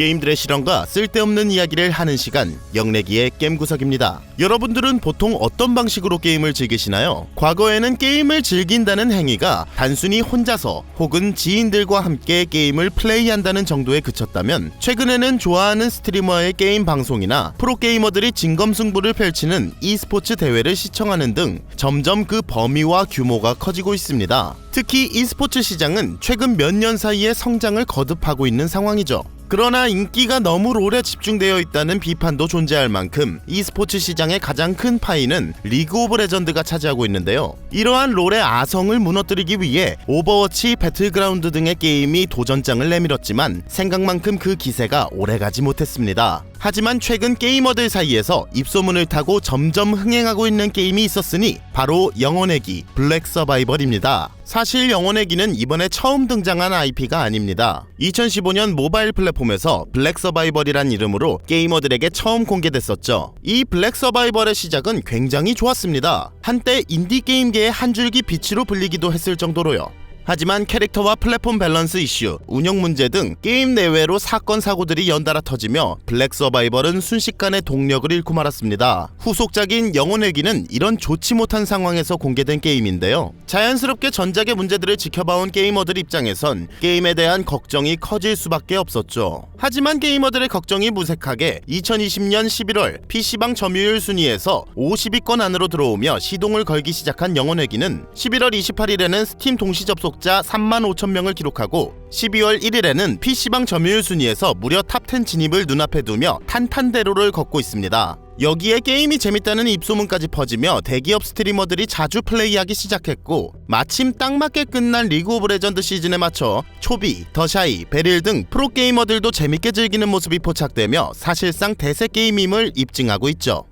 게임들의 실험과 쓸데없는 이야기를 하는 시간 영래기의 게임 구석입니다. 여러분들은 보통 어떤 방식으로 게임을 즐기시나요? 과거에는 게임을 즐긴다는 행위가 단순히 혼자서 혹은 지인들과 함께 게임을 플레이한다는 정도에 그쳤다면 최근에는 좋아하는 스트리머의 게임 방송이나 프로게이머들이 진검승부를 펼치는 e스포츠 대회를 시청하는 등 점점 그 범위와 규모가 커지고 있습니다. 특히 e스포츠 시장은 최근 몇 년 사이에 성장을 거듭하고 있는 상황이죠. 그러나 인기가 너무 롤에 집중되어 있다는 비판도 존재할 만큼 e스포츠 시장의 가장 큰 파이는 리그 오브 레전드가 차지하고 있는데요. 이러한 롤의 아성을 무너뜨리기 위해 오버워치, 배틀그라운드 등의 게임이 도전장을 내밀었지만 생각만큼 그 기세가 오래가지 못했습니다. 하지만 최근 게이머들 사이에서 입소문을 타고 점점 흥행하고 있는 게임이 있었으니 바로 영혼의 기 블랙 서바이벌입니다. 사실 영혼의 기는 이번에 처음 등장한 IP가 아닙니다. 2015년 모바일 플랫폼에서 블랙 서바이벌이란 이름으로 게이머들에게 처음 공개됐었죠. 이 블랙 서바이벌의 시작은 굉장히 좋았습니다. 한때 인디 게임계의 한 줄기 빛으로 불리기도 했을 정도로요. 하지만 캐릭터와 플랫폼 밸런스 이슈, 운영 문제 등 게임 내외로 사건 사고들이 연달아 터지며 블랙 서바이벌은 순식간에 동력을 잃고 말았습니다. 후속작인 영혼의 기는 이런 좋지 못한 상황에서 공개된 게임인데요. 자연스럽게 전작의 문제들을 지켜봐온 게이머들 입장에선 게임에 대한 걱정이 커질 수밖에 없었죠. 하지만 게이머들의 걱정이 무색하게 2020년 11월 PC방 점유율 순위에서 50위권 안으로 들어오며 시동을 걸기 시작한 영혼의 기는 11월 28일에는 스팀 동시 접속 자 3만 5천 명을 기록하고 12월 1일에는 PC방 점유율 순위에서 무려 탑10 진입을 눈앞에 두며 탄탄대로를 걷고 있습니다. 여기에 게임이 재밌다는 입소문까지 퍼지며 대기업 스트리머들이 자주 플레이하기 시작했고 마침 딱 맞게 끝난 리그 오브 레전드 시즌에 맞춰 초비, 더샤이, 베릴 등 프로게이머들도 재밌게 즐기는 모습이 포착되며 사실상 대세 게임임을 입증하고 있죠.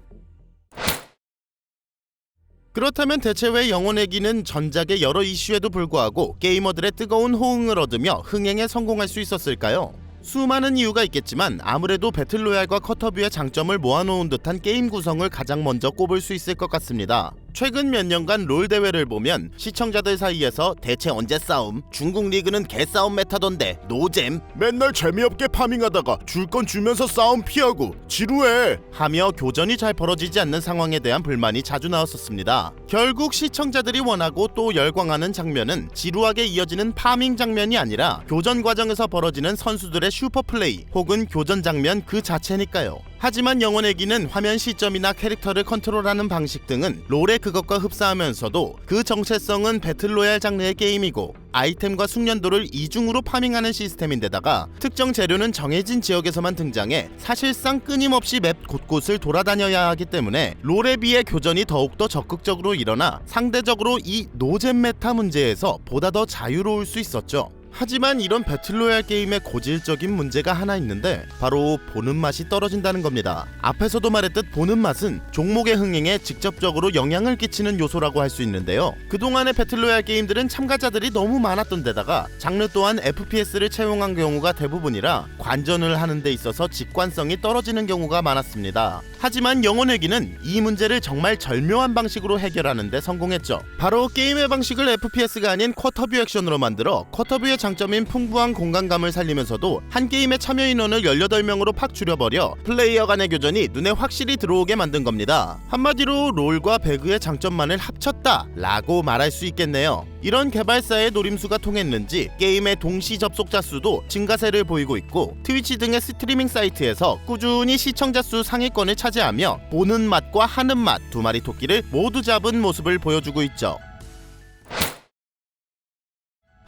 그렇다면 대체 왜 영혼의 기는 전작의 여러 이슈에도 불구하고 게이머들의 뜨거운 호응을 얻으며 흥행에 성공할 수 있었을까요? 수많은 이유가 있겠지만 아무래도 배틀로얄과 커터뷰의 장점을 모아놓은 듯한 게임 구성을 가장 먼저 꼽을 수 있을 것 같습니다. 최근 몇 년간 롤 대회를 보면 시청자들 사이에서 대체 언제 싸움? 중국 리그는 개싸움 메타던데 노잼? 맨날 재미없게 파밍하다가 줄 건 주면서 싸움 피하고 지루해 하며 교전이 잘 벌어지지 않는 상황에 대한 불만이 자주 나왔었습니다. 결국 시청자들이 원하고 또 열광하는 장면은 지루하게 이어지는 파밍 장면이 아니라 교전 과정에서 벌어지는 선수들의 슈퍼 플레이 혹은 교전 장면 그 자체니까요. 하지만 영혼의 기는 화면 시점이나 캐릭터를 컨트롤하는 방식 등은 롤의 그것과 흡사하면서도 그 정체성은 배틀로얄 장르의 게임이고 아이템과 숙련도를 이중으로 파밍하는 시스템인데다가 특정 재료는 정해진 지역에서만 등장해 사실상 끊임없이 맵 곳곳을 돌아다녀야 하기 때문에 롤에 비해 교전이 더욱더 적극적으로 일어나 상대적으로 이 노잼 메타 문제에서 보다 더 자유로울 수 있었죠. 하지만 이런 배틀로얄 게임의 고질적인 문제가 하나 있는데 바로 보는 맛이 떨어진다는 겁니다. 앞에서도 말했듯 보는 맛은 종목의 흥행에 직접적으로 영향을 끼치는 요소라고 할 수 있는데요. 그동안의 배틀로얄 게임들은 참가자들이 너무 많았던 데다가 장르 또한 FPS를 채용한 경우가 대부분이라 관전을 하는 데 있어서 직관성이 떨어지는 경우가 많았습니다. 하지만 영혼의 기는 이 문제를 정말 절묘한 방식으로 해결하는 데 성공했죠. 바로 게임의 방식을 FPS가 아닌 쿼터뷰 액션으로 만들어 쿼터뷰의 장점인 풍부한 공간감을 살리면서도 한 게임의 참여 인원을 18명으로 팍 줄여버려 플레이어 간의 교전이 눈에 확실히 들어오게 만든 겁니다. 한마디로 롤과 배그의 장점만을 합쳤다 라고 말할 수 있겠네요. 이런 개발사의 노림수가 통했는지 게임의 동시 접속자 수도 증가세를 보이고 있고 트위치 등의 스트리밍 사이트에서 꾸준히 시청자 수 상위권을 차지하며 보는 맛과 하는 맛 두 마리 토끼를 모두 잡은 모습을 보여주고 있죠.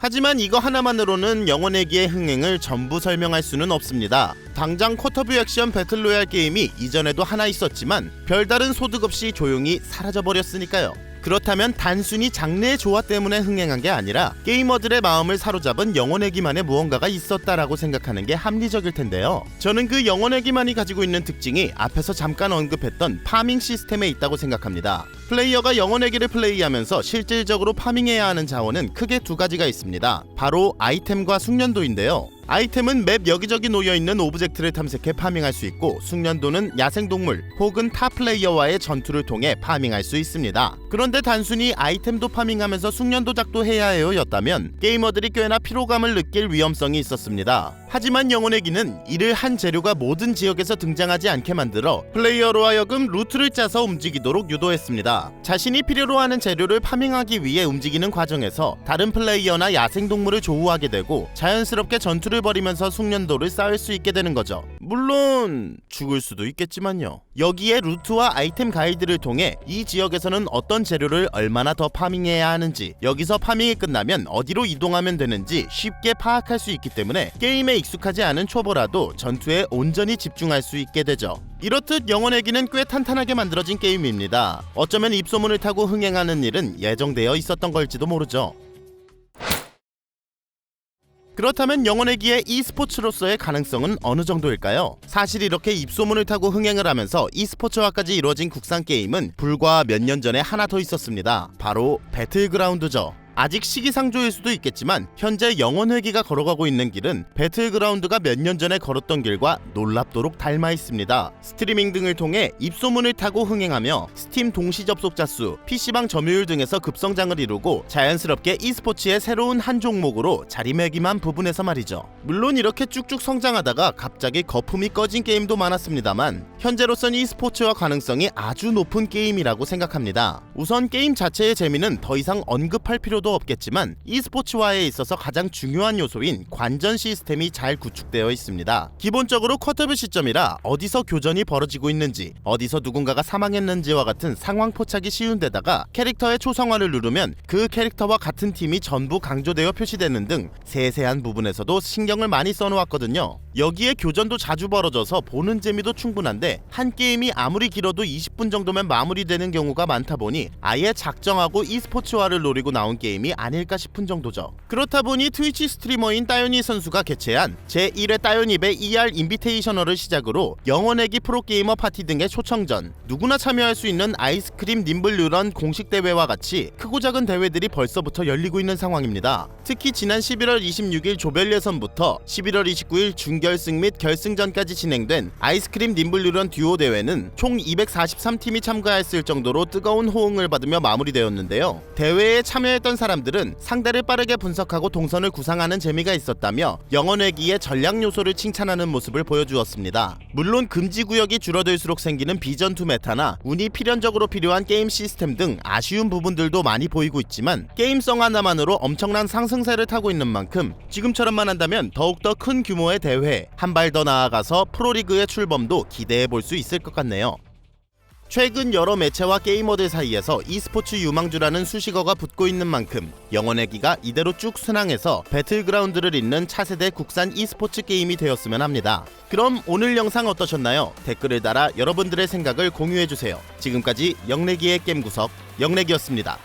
하지만 이거 하나만으로는 영혼의 기의 흥행을 전부 설명할 수는 없습니다. 당장 쿼터뷰 액션 배틀로얄 게임이 이전에도 하나 있었지만 별다른 소득 없이 조용히 사라져버렸으니까요. 그렇다면 단순히 장르의 조화 때문에 흥행한 게 아니라 게이머들의 마음을 사로잡은 영혼의 기만에 무언가가 있었다라고 생각하는 게 합리적일 텐데요. 저는 그 영혼의 기만이 가지고 있는 특징이 앞에서 잠깐 언급했던 파밍 시스템에 있다고 생각합니다. 플레이어가 기를 플레이하면서 실질적으로 파밍해야 하는 자원은 크게 두 가지가 있습니다. 바로 아이템과 숙련도인데요. 아이템은 맵 여기저기 놓여있는 오브젝트를 탐색해 파밍할 수 있고 숙련도는 야생동물 혹은 타 플레이어와의 전투를 통해 파밍할 수 있습니다. 그런데 단순히 아이템도 파밍하면서 숙련도 작도 해야 해요 였다면 게이머들이 꽤나 피로감을 느낄 위험성이 있었습니다. 하지만 영혼의 기는 이를 한 재료가 모든 지역에서 등장하지 않게 만들어 플레이어로 하여금 루트를 짜서 움직이도록 유도했습니다. 자신이 필요로 하는 재료를 파밍하기 위해 움직이는 과정에서 다른 플레이어나 야생동물을 조우하게 되고 자연스럽게 전투를 벌이면서 숙련도를 쌓을 수 있게 되는 거죠. 물론 죽을 수도 있겠지만요. 여기에 루트와 아이템 가이드를 통해 이 지역에서는 어떤 재료를 얼마나 더 파밍해야 하는지 여기서 파밍이 끝나면 어디로 이동하면 되는지 쉽게 파악할 수 있기 때문에 게임에 익숙하지 않은 초보라도 전투에 온전히 집중할 수 있게 되죠. 이렇듯 영혼의 기는 꽤 탄탄하게 만들어진 게임입니다. 어쩌면 입소문을 타고 흥행하는 일은 예정되어 있었던 걸지도 모르죠. 그렇다면 영혼의 기의 e스포츠로서의 가능성은 어느 정도일까요? 사실 이렇게 입소문을 타고 흥행을 하면서 e스포츠화까지 이루어진 국산 게임은 불과 몇 년 전에 하나 더 있었습니다. 바로 배틀그라운드죠. 아직 시기상조일 수도 있겠지만 현재 영혼회기가 걸어가고 있는 길은 배틀그라운드가 몇 년 전에 걸었던 길과 놀랍도록 닮아 있습니다. 스트리밍 등을 통해 입소문을 타고 흥행하며 스팀 동시 접속자 수, PC방 점유율 등에서 급성장을 이루고 자연스럽게 e스포츠의 새로운 한 종목으로 자리매김한 부분에서 말이죠. 물론 이렇게 쭉쭉 성장하다가 갑자기 거품이 꺼진 게임도 많았습니다만 현재로선 e스포츠화 가능성이 아주 높은 게임이라고 생각합니다. 우선 게임 자체의 재미는 더 이상 언급할 필요도 없겠지만 e스포츠화에 있어서 가장 중요한 요소인 관전 시스템이 잘 구축되어 있습니다. 기본적으로 쿼터뷰 시점이라 어디서 교전이 벌어지고 있는지, 어디서 누군가가 사망했는지와 같은 상황 포착이 쉬운 데다가 캐릭터의 초성화를 누르면 그 캐릭터와 같은 팀이 전부 강조되어 표시되는 등 세세한 부분에서도 신경을 많이 써놓았거든요. 여기에 교전도 자주 벌어져서 보는 재미도 충분한데 한 게임이 아무리 길어도 20분 정도면 마무리되는 경우가 많다 보니 아예 작정하고 e스포츠화를 노리고 나온 게임이 아닐까 싶은 정도죠. 그렇다 보니 트위치 스트리머인 따요니 선수가 개최한 제1회 따요니베 ER 인비테이셔널을 시작으로 영원애기 프로게이머 파티 등의 초청전, 누구나 참여할 수 있는 아이스크림 님블 류런 공식 대회와 같이 크고 작은 대회들이 벌써부터 열리고 있는 상황입니다. 특히 지난 11월 26일 조별 예선부터 11월 29일 준결승 및 결승전까지 진행된 아이스크림 님블 류런 듀오 대회는 총 243팀이 참가했을 정도로 뜨거운 호응을 받으며 마무리되었는데요. 대회에 참여했던 사람들은 상대를 빠르게 분석하고 동선을 구상하는 재미가 있었다며 영원회기의 전략 요소를 칭찬하는 모습을 보여주었습니다. 물론 금지 구역이 줄어들수록 생기는 비전투 메타나 운이 필연적으로 필요한 게임 시스템 등 아쉬운 부분들도 많이 보이고 있지만 게임성 하나만으로 엄청난 상승세를 타고 있는 만큼 지금처럼만 한다면 더욱더 큰 규모의 대회 한 발 더 나아가서 프로리그의 출범도 기대해 볼 수 있을 것 같네요. 최근 여러 매체와 게이머들 사이에서 e스포츠 유망주라는 수식어가 붙고 있는 만큼 영원의 기가 이대로 쭉 순항해서 배틀그라운드를 잇는 차세대 국산 e스포츠 게임이 되었으면 합니다. 그럼 오늘 영상 어떠셨나요? 댓글을 달아 여러분들의 생각을 공유해주세요. 지금까지 영래기의 게임구석 영래기였습니다.